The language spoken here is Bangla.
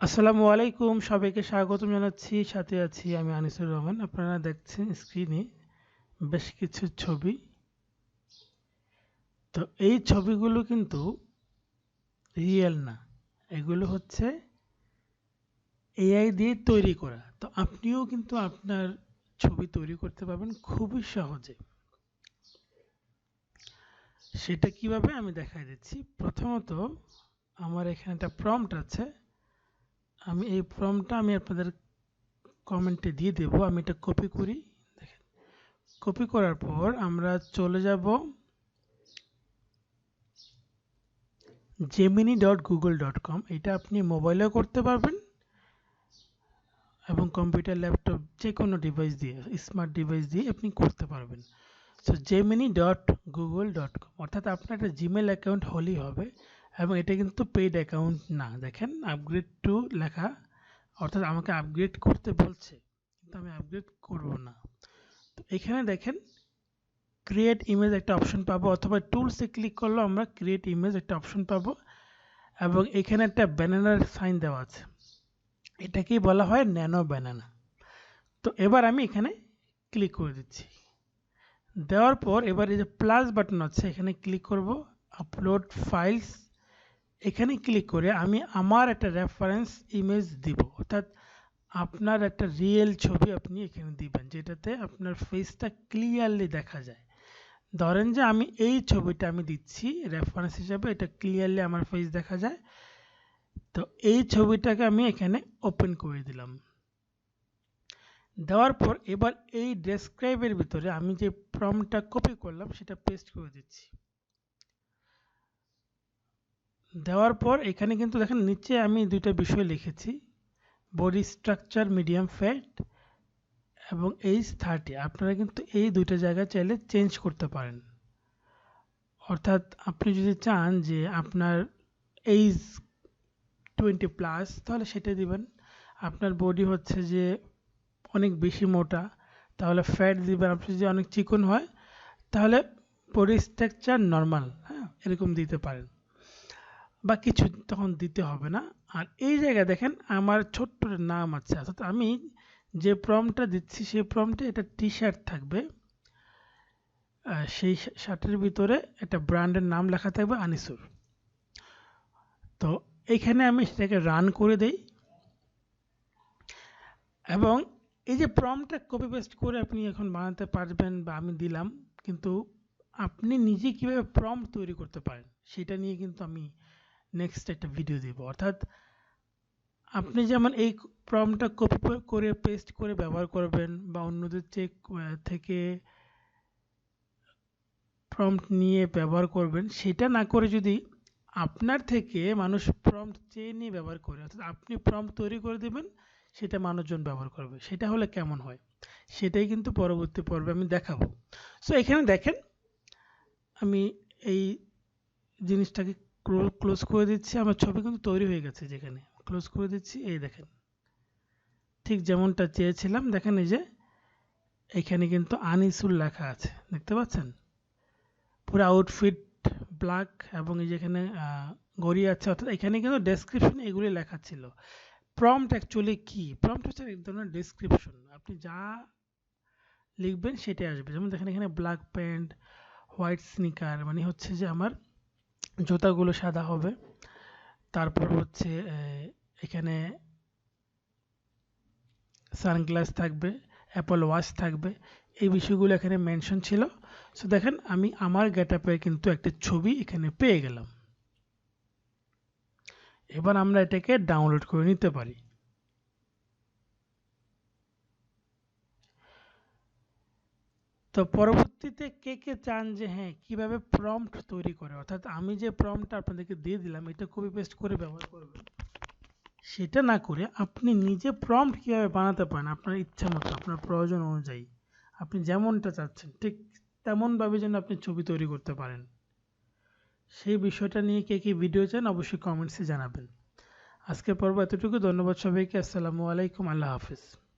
আসসালামু আলাইকুম, সবাইকে স্বাগতম জানাচ্ছি। সাথে আছি আমি আনিসুর রহমান। আপনারা দেখছেন স্ক্রিনে বেশ কিছু ছবি। তো এই ছবিগুলো কিন্তু রিয়েল না। এগুলো হচ্ছে এআই দিয়ে তৈরি করা। তো আপনিও কিন্তু আপনার ছবি তৈরি করতে পারবেন খুবই সহজে। সেটা কীভাবে আমি দেখাই দিচ্ছি। প্রথমত আমার এখানে একটা প্রম্পট আছে। আমি এই ফর্মটা আমি আপনাদের কমেন্টে দিয়ে দেব। আমি এটা কপি করি। দেখেন কপি করার পর আমরা চলে যাব Gemini dot Google dot com এটা আপনি মোবাইলেও করতে পারবেন এবং কম্পিউটার ল্যাপটপ যে কোনো ডিভাইস দিয়ে স্মার্ট ডিভাইস দিয়ে আপনি করতে পারবেন। So Gemini dot Google dot com অর্থাৎ আপনার একটা জিমেল অ্যাকাউন্ট হলেই হবে। এবং এটা কিন্তু পেইড অ্যাকাউন্ট না। দেখেন আপগ্রেড টু লেখা, অর্থাৎ আমাকে আপগ্রেড করতে বলছে, কিন্তু আমি আপগ্রেড করব না। তো এখানে দেখেন ক্রিয়েট ইমেজ একটা অপশন পাবো, অথবা টুলসে ক্লিক করলেও আমরা ক্রিয়েট ইমেজ একটা অপশন পাবো, এবং এখানে একটা ব্যানানার সাইন দেওয়া আছে। এটাকেই বলা হয় ন্যানো ব্যানানা তো এবার আমি এখানে ক্লিক করে দিচ্ছি। দেওয়ার পর এবার এই যে প্লাস বাটন আছে, এখানে ক্লিক করব আপলোড ফাইলস এখানে ক্লিক করে আমি আমার একটা রেফারেন্স ইমেজ দিব। অর্থাৎ আপনার একটা রিয়েল ছবি আপনি এখানে দিবেন, যেটাতে আপনার ফেসটা ক্লিয়ারলি দেখা যায়। ধরেন যে আমি এই ছবিটা আমি দিচ্ছি রেফারেন্স হিসাবে এটা ক্লিয়ারলি আমার ফেস দেখা যায়। তো এই ছবিটাকে আমি এখানে ওপেন করে দিলাম। দেওয়ার পর এবার এই ডেসক্রাইবের ভিতরে আমি যে প্রমটা কপি করলাম, সেটা পেস্ট করে দিচ্ছি। দেওয়ার পর এখানে কিন্তু দেখেন নিচে আমি দুইটা বিষয় লিখেছি। বডি স্ট্রাকচার মিডিয়াম ফ্যাট এবং এইজ থার্টি আপনারা কিন্তু এই দুইটা জায়গা চাইলে চেঞ্জ করতে পারেন। অর্থাৎ আপনি যদি চান যে আপনার এইজ টোয়েন্টি প্লাস তাহলে সেটা দিবেন। আপনার বডি হচ্ছে যে অনেক বেশি মোটা, তাহলে ফ্যাট দিবেন। আপনি যদি অনেক চিকন হয়, তাহলে বডি স্ট্রাকচার নর্মাল হ্যাঁ এরকম দিতে পারেন। বা কিছু তখন দিতে হবে না। আর এই জায়গায় দেখেন আমার ছোট্ট নাম আছে। অর্থাৎ আমি যে প্রমটা দিচ্ছি, সেই প্রমটা এটা টি শার্ট থাকবে সেই শার্টের ভিতরে একটা ব্র্যান্ডের নাম লেখা থাকবে আনিসুর। তো এইখানে আমি সেটাকে রান করে দেই। এবং এই যে প্রমটা কপি পেস্ট করে আপনি এখন বানাতে পারবেন বা আমি দিলাম, কিন্তু আপনি নিজে কীভাবে প্রম তৈরি করতে পারেন, সেটা নিয়ে কিন্তু আমি নেক্সট একটা ভিডিও দিব। অর্থাৎ আপনি যেমন এই প্রমটা কপি করে পেস্ট করে ব্যবহার করবেন বা অন্যদের চেক থেকে প্রম্পট নিয়ে ব্যবহার করবেন, সেটা না করে যদি আপনার থেকে মানুষ প্রম্পট চেয়ে নিয়ে ব্যবহার করে, অর্থাৎ আপনি প্রম্পট তৈরি করে দেবেন, সেটা মানুষজন ব্যবহার করবে। সেটা হলে কেমন হয়? সেটাই কিন্তু পরবর্তী পর্বে আমি দেখাবো। সো এখানে দেখেন, আমি এই জিনিসটাকে ক্লোজ করে দিচ্ছি, আমার ছবি কিন্তু তৈরি হয়ে গেছে যেখানে। ক্লোজ করে দিচ্ছি, এই দেখেন। ঠিক যেমনটা চেয়েছিলাম, দেখেন এই যে, এখানে কিন্তু আনিসুল লেখা আছে, দেখতে পাচ্ছেন? পুরো আউটফিট ব্ল্যাক এবং এই যেখানে গড়ি আছে, অর্থাৎ এখানে কিন্তু ডেসক্রিপশন এগুলি লেখা ছিল। প্রম্পট অ্যাকচুয়ালি কি? প্রম্পট হচ্ছে এক ধরনের ডেসক্রিপশন আপনি যা লিখবেন সেটাই আসবে। যেমন দেখেন এখানে ব্ল্যাক প্যান্ট হোয়াইট স্নিকার মানে হচ্ছে যে আমার জুতাগুলো সাদা হবে। তারপর হচ্ছে এখানে সানগ্লাস থাকবে, অ্যাপল ওয়াচ থাকবে। এই বিষয়গুলো এখানে মেনশন ছিল। সো দেখেন, আমি আমার গেট কিন্তু একটা ছবি এখানে পেয়ে গেলাম। এবার আমরা এটাকে ডাউনলোড করে নিতে পারি। তো পরবর্তীতে কে কে চান যে হ্যাঁ কীভাবে প্রম্পট তৈরি করে? অর্থাৎ আমি যে প্রম্পটটা আপনাদেরকে দিয়ে দিলাম, এটা কপি পেস্ট করে ব্যবহার করবেন। সেটা না করে আপনি নিজে প্রম্পট কীভাবে বানাতে পারেন, আপনার ইচ্ছা মতো, আপনার প্রয়োজন অনুযায়ী। আপনি যেমনটা চাচ্ছেন, ঠিক তেমনভাবে যেন আপনি ছবি তৈরি করতে পারেন। সেই বিষয়টা নিয়ে কে কী ভিডিও চান, অবশ্যই কমেন্টসে জানাবেন। আজকের পর্ব এতটুকু। ধন্যবাদ সবাইকে। আসসালামু আলাইকুম। আল্লাহ হাফিজ।